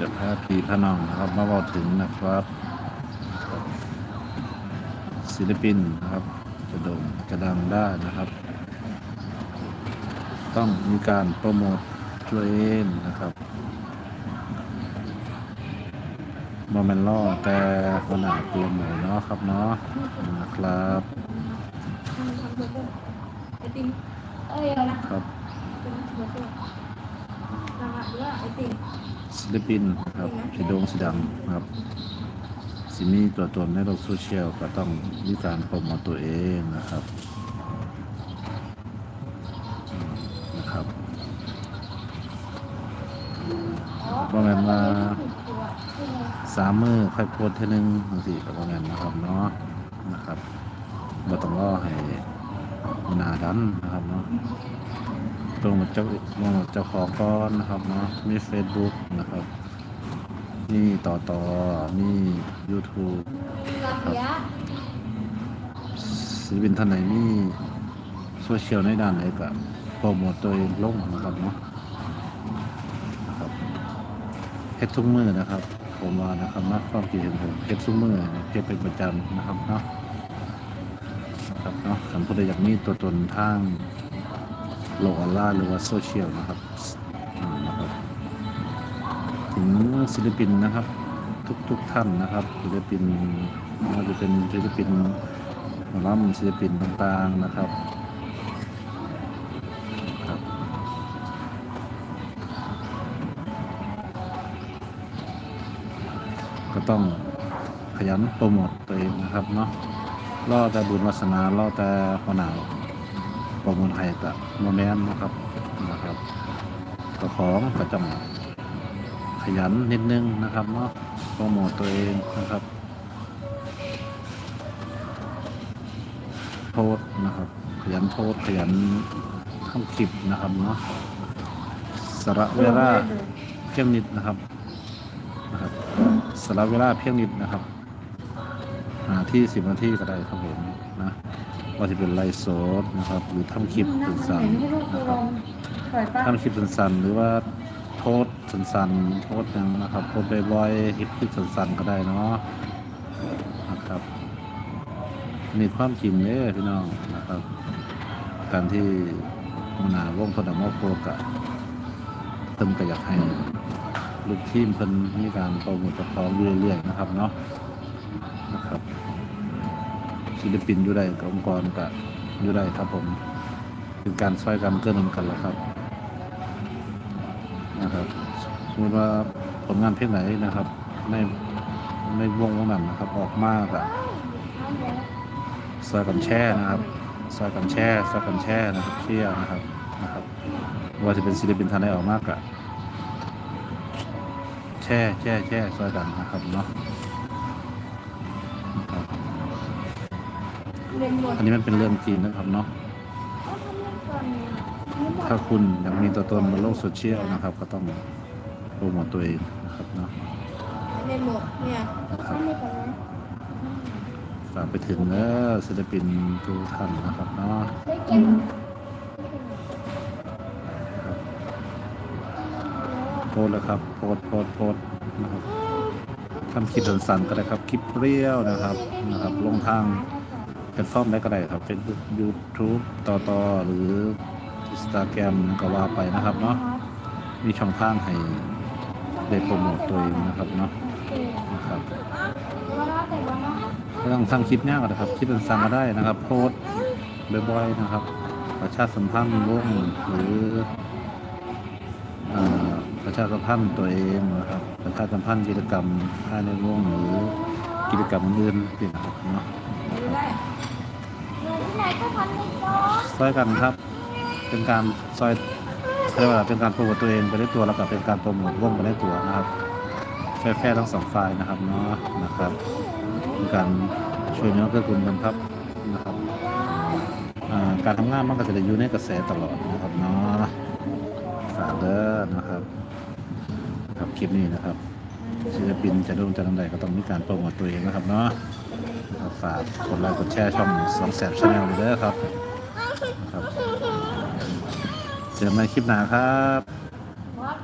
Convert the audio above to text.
จะพาพีพน้องนะครับมาบอกถึงนะครับ ศิลปินนะครับจะโด่งจะดังได้นะครับ ต้องมีการโปรโมทตัวเองนะครับบอมเมนล่อแต่ขนาดตัวหมูเนาะครับเนาะนะครับไอติมเอ้ยเอานะครับ ศิลปินนะครับสีโด่งสีดังนะครับสิมีตัวตนในโลกโซเชียลก็ต้องมีการโปรโมตตัวเองนะครับอืมนะครับว่าแม่นว่าสามมือค่อยโพสเท่านึงบางทีก็ว่างั้นนะครับเนาะนะครับบ่ต้องรอให้หนาดันนะครับเนาะ ตรงกับเจ้าลงกับเจ้าของก่อนนะครับเนาะมี Facebook นะครับมีต่อต่อมี YouTube ลาเบียศิลปินท่านไหนมีโซเชียลในด้านไหนก็โปรโมตตัวเองลงนะครับเนาะนะครับเฮ็ดทุกมือนะครับ ผมว่านะครับนักความคิดเห็นผมเฮ็ดทุกมือเฮ็ดเป็นประจำนะครับเนาะนะครับเนาะสำหรับผู้ใดอยากมีตัวตนทาง โลกออนไลน์หรือว่าโซเชียลนะครับนะครับถึงศิลปินนะครับ ทุกทุกท่านนะครับ ศิลปินไม่าจะเป็นศิลปินหมอลำศิลปินต่างๆนะครับก็ต้องขยันโปรโมทตัวเองนะครับเนาะล่อแต่บุญวาสนาล่อแต่หัวหนาว ปรโมทให้กับโมเมนนะครับนะครับก็ของก็จำขยันนิดนึงนะครับเนาะโปรโมทตัวเองนะครับโพสนะครับ ขยันโพสขยันทำคลิปนะครับเนาะสระเวลาเพียงนิดนะครับนะครับสระเวลาเพียงนิดนะครับหาที่สิบนาทีก็ได้ครับผมนะ ว่าจะเป็นไลฟ์สดนะครับ หรือทำคลิปสั้นๆนะครับปล่อยป้าทำคลิปสั้นๆหรือว่าโพสต์สั้นๆโพสต์หยังนะครับโพสต์บ่อยๆคลิปคลิปสั้นๆก็ได้เนาะนะครับมีความจริงเลยพี่น้องนะครับ การที่มนาวงพดมอโคกะเพิ่มก็อยากให้ลูกทีมเพิ่นมีการโปรโมทเจ้าของอยู่เรื่อยๆนะครับเนาะนะครับ ศิลปินอยู่ได้กับองค์กรก็อยู่ได้ครับผมเป็นการช่วยกันเกื้อหนุนกันแหละครับนะครับสมมติว่าผลงานเพลงไหนนะครับในในวงวงนั้นนะครับออกมากอะซอยกันแช่นะครับซอยกันแช่ซอยกันแช่นะครับเชี่ยนะครับนะครับว่าจะเป็นศิลปินท่านใดออกมากอะแช่แช่แช่ซอยกันนะครับเนาะนะครับ เรียนหมด อันนี้มันเป็นเรื่องจริงนะครับเนาะเอาทำเรื่องก่อนเนี่ยถ้าคุณอยากมีตัวตนบนโลกโซเชียลนะครับ ก็ต้องโปรโมตตัวเองนะครับเนาะเรียนหมดเนี่ยเอาไม่ก่อนนะฝากไปถึงเนอศิลปินทุกท่านนะครับเนาะได้เก็บโพสต์แล้วครับโพสต์โพสต์โพสต์นะครับทำคลิปสั้นๆก็ได้ครับ คลิปเปรี้ยวนะครับนะครับ ลงทางแพ ลตฟอร์มได้ก็ได้ครับ Facebook YouTube ต่อต่อหรือ Instagram ก็ว่าไปนะครับเนาะมีช่องทางให้ได้โปรโมทตัวเองนะครับเนาะนะครับไม่ต้องทำคลิปยากก็ได้ครับคลิปสั้นๆก็ได้นะครับ โพสต์บ่อยๆนะครับ ประชาสัมพันธ์วงหรือเอ่อประชาสัมพันธ์ตัวเองนะครับ ประชาสัมพันธ์กิจกรรมภายในวงหรือกิจกรรมอื่นๆนี่นะครับเนาะ ซอยกันครับ เป็นการซอยเรียกว่าเป็นการโปรโมทตัวเองไปในตัวแล้วก็เป็นการโปรโมทวงไปในตัวนะครับแฟร์ทั้งสองฝ่ายนะครับเนาะนะครับเป็นการช่วยเหลือเกื้อกูลกันครับนะครับการทำงานมันก็จะได้อยู่ในกระแสตลอดนะครับเนาะฝากเด้อนะครับครับคลิปนี้นะครับศิลปินจะโด่งจะดังใดก็ต้องมีการโปรโมทตัวเองนะครับเนาะับฝากกดไลค์กดแชร์ช่องสองแสบชาแนลเด้อครับนะครับ เจอกันใหม่คลิปหน้าครับ